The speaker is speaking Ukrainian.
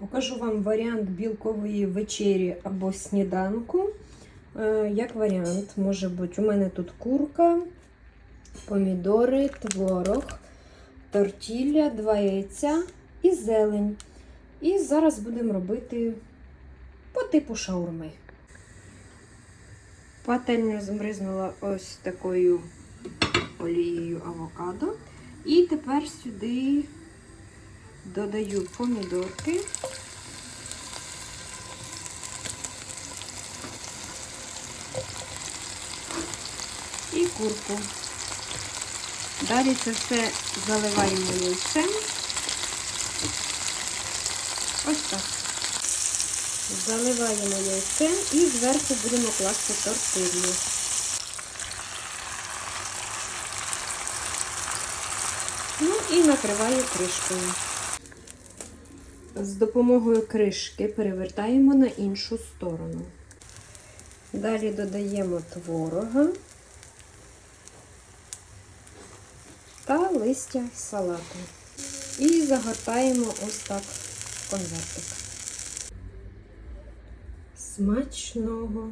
Покажу вам варіант білкової вечері або сніданку. Е, Як варіант, може бути, у мене тут курка, помідори, творог, тортілля, два яйця і зелень. І зараз будемо робити по типу шаурми. Пательню змризнула ось такою олією авокадо. І тепер сюди додаю помідорки. І курку. Далі це все заливаємо яйцем. Ось так. Заливаємо яйцем і зверху будемо класти тортилью. Ну і накриваю кришкою. З допомогою кришки перевертаємо на іншу сторону. Далі додаємо творога та листя салату. І загортаємо ось так в конвертик. Смачного!